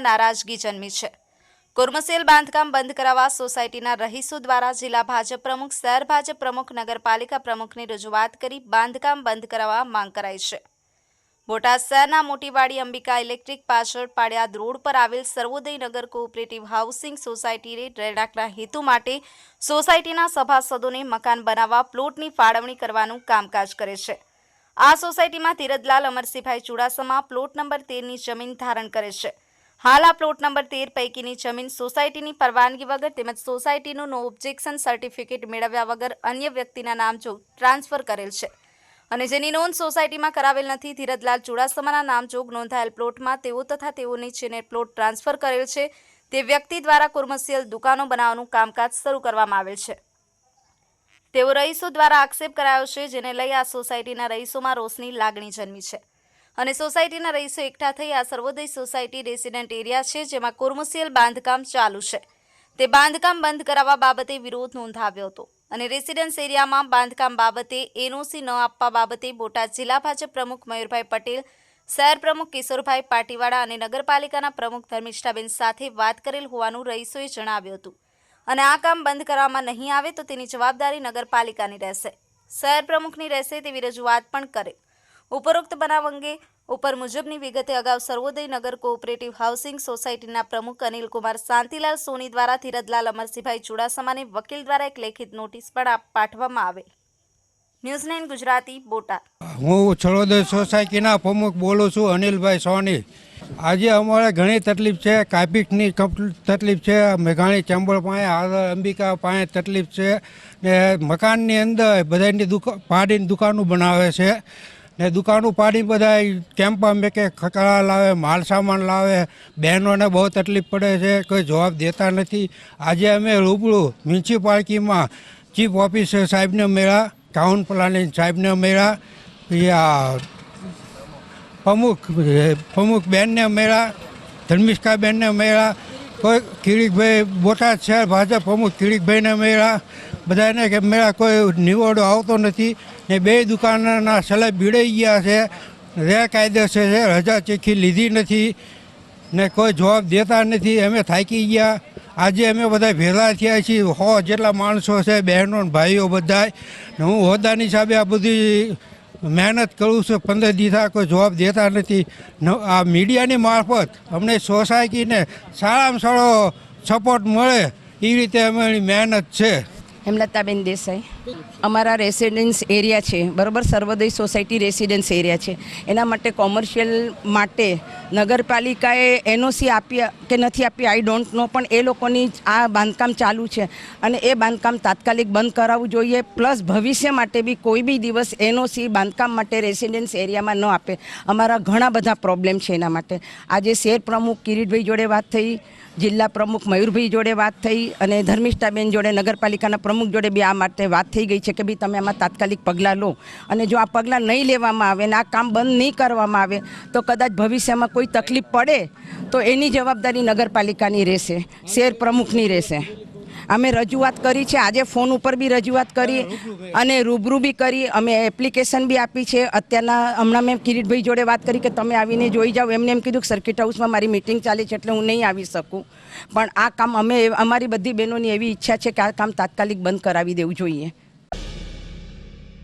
નારાજગી જન્મી છે. કુર્મસેલ બાંધકામ બંધ કરાવવા સોસાયટીના રહીશો દ્વારા જિલ્લા ભાજપ પ્રમુખ, શહેર ભાજપ પ્રમુખ, નગરપાલિકા પ્રમુખની રજૂઆત કરી બાંધકામ બંધ કરાવવા માંગ કરાઈ છે. બોટાદ શહેરના મોટીવાડી અંબિકા ઇલેક્ટ્રિક પાછળ પાડિયાદ રોડ પર આવેલ સર્વોદય નગર કોઓપરેટિવ હાઉસિંગ સોસાયટીએ રહેણાંકના હેતુ માટે સોસાયટીના સભાસદોને મકાન બનાવવા, પ્લોટની ફાળવણી કરવાનું કામકાજ કરે છે. આ સોસાયટીમાં તીરદલાલ અમરસિંહભાઈ ચુડાસમા પ્લોટ નંબર તેરની જમીન ધારણ કરે છે. હાલ આ પ્લોટ નંબર તેર પૈકીની જમીન સોસાયટીની પરવાનગી વગર તેમજ સોસાયટીનું નો ઓબ્જેક્શન સર્ટિફિકેટ મેળવ્યા વગર અન્ય વ્યક્તિના નામ જો ટ્રાન્સફર કરેલ છે. અને જેની નોંધ સોસાયટીમાં કરાવેલ નથી, ધીરજલાલ ચુડાસમાના નામજોગ નોંધાયેલ પ્લોટમાં તેઓ તથા તેઓની જેને પ્લોટ ટ્રાન્સફર કરેલ છે, તે વ્યક્તિ દ્વારા કોમર્શિયલ દુકાનો બનાવવાનું કામકાજ શરૂ કરવામાં આવેલ છે. તેઓ રહીશો દ્વારા આક્ષેપ કરાયો છે, જેને લઈ આ સોસાયટીના રહીશોમાં રોષની લાગણી જન્મી છે. અને સોસાયટીના રહીશો એકઠા થઈ આ સર્વોદય સોસાયટી રેસિડેન્ટ એરિયા છે, જેમાં કોમર્શિયલ બાંધકામ ચાલુ છે. તે બાંધકામ બંધ કરાવવા બાબતે વિરોધ નોંધાવ્યો હતો અને રેસિડેન્સ એરિયામાં બાંધકામ બાબતે એનઓસી ન આપવા બાબતે બોટાદ જિલ્લા ભાજપ પ્રમુખ મયુરભાઈ પટેલ, શહેર પ્રમુખ કિશોરભાઈ પાટીવાડા અને નગરપાલિકાના પ્રમુખ ધર્મિષ્ઠાબેન સાથે વાત કરેલ હોવાનું રહીશોએ જણાવ્યું હતું. અને આ કામ બંધ કરવામાં નહીં આવે તો તેની જવાબદારી નગરપાલિકાની રહેશે. શહેર પ્રમુખની રહેશે તેવી રજૂઆત પણ કરે. ઉપરોક્ત બનાવ અંગે ઉપર મુજબની વિગતે અગાઉ સર્વોદય નગર કોઓપરેટિવ હાઉસિંગ સોસાયટીના પ્રમુખ અનિલકુમાર શાંતિલાલ સોની દ્વારા ધીરજલાલ અમરસિંહભાઈ ચુડાસમાને વકીલ દ્વારા એક લેખિત નોટિસ પણ પાઠવવામાં આવે. ન્યૂઝ ગુજરાતી, બોટાદ. હું સર્વોદય સોસાયટીના પ્રમુખ બોલું છું અનિલભાઈ સોની. આજે અમારે ઘણી તકલીફ છે, કાપિકની કપ- તકલીફ છે, મેઘાણી ચેમ્બર પાસે આગળ અંબિકા પાસે તકલીફ છે, ને મકાનની અંદર બધાની દુકા, પાડીને દુકાનો બનાવે છે, ને દુકાનો પાડી બધા કેમ્પા મેકે ખકડા લાવે, માલ સામાન લાવે, બહેનોને બહુ તકલીફ પડે છે, કોઈ જવાબ દેતા નથી. આજે અમે રૂબરૂ મ્યુનિસિપાલિટીમાં ચીફ ઓફિસર સાહેબને મળ્યા, ટાઉન પ્લાનિંગ સાહેબને મળ્યા પ્રમુખ પ્રમુખ બેનને મળ્યા ધર્મિષ્કા બેનને કોઈ કિરીટભાઈ બોટાદ શહેર ભાજપ પ્રમુખ કિરીટભાઈને મળ્યા બધાને કે મેળા કોઈ નિવડો આવતો નથી. ને બે દુકાનના સલાહ ભીડાઈ ગયા છે, ગેરકાયદેસર છે, રજા ચીખી લીધી નથી, ને કોઈ જવાબ દેતા નથી, અમે થાકી ગયા. આજે અમે બધા ભેગા થયા છીએ, હો, જેટલા માણસો છે, બહેનો ભાઈઓ બધા હું હોદ્દાની હિસાબે આ બધી મહેનત કરું છું, પંદર દીધા કોઈ જવાબ દેતા નથી. આ મીડિયાની મારફત અમને સોસાયટીને સારામાં સારો સપોર્ટ મળે, એ રીતે અમારી મહેનત છે. હેમલતાબેન દેસાઈ. અમારા રેસિડેન્સ એરિયા છે, બરોબર? સર્વોદય સોસાયટી રેસિડેન્સ એરિયા છે. એના માટે કોમર્શિયલ માટે નગરપાલિકાએ એનઓસી આપી કે નથી આપી, આઈ ડોન્ટ નો, પણ એ લોકોની આ બાંધકામ ચાલુ છે. અને એ બાંધકામ તાત્કાલિક બંધ કરાવવું જોઈએ. પ્લસ ભવિષ્ય માટે બી કોઈ બી દિવસ એનઓસી બાંધકામ માટે રેસિડેન્સ એરિયામાં ન આપે. અમારા ઘણા બધા પ્રોબ્લેમ છે એના માટે. આજે શેર પ્રમુખ કિરીટભાઈ જોડે વાત થઈ, જિલ્લા પ્રમુખ મયુરભાઈ જોડે વાત થઈ અને ધર્મિષ્ઠાબેન જોડે નગરપાલિકાના પ્રમુખ જોડે બી આ માટે વાત થઈ ગઈ છે કે ભાઈ તમે આમાં તાત્કાલિક પગલાં લો. અને જો આ પગલાં નહીં લેવામાં આવે ને આ કામ બંધ નહીં કરવામાં આવે, તો કદાચ ભવિષ્યમાં કોઈ તકલીફ પડે, તો એની જવાબદારી નગરપાલિકાની રહેશે શેર પ્રમુખની રહેશે. અમે રજૂઆત કરી છે. આજે ફોન ઉપર બી રજૂઆત કરી અને રૂબરૂ બી કરી. અમે એપ્લિકેશન બી આપી છે. અત્યારના હમણાં મેં કિરીટભાઈ જોડે વાત કરી કે તમે આવીને જોઈ જાઓ. એમને એમ કીધું કે સર્કિટ હાઉસમાં મારી મિટિંગ ચાલે છે એટલે હું નહીં આવી શકું. પણ આ કામ અમે અમારી બધી બહેનોની એવી ઈચ્છા છે કે આ કામ તાત્કાલિક બંધ કરાવી દેવું જોઈએ.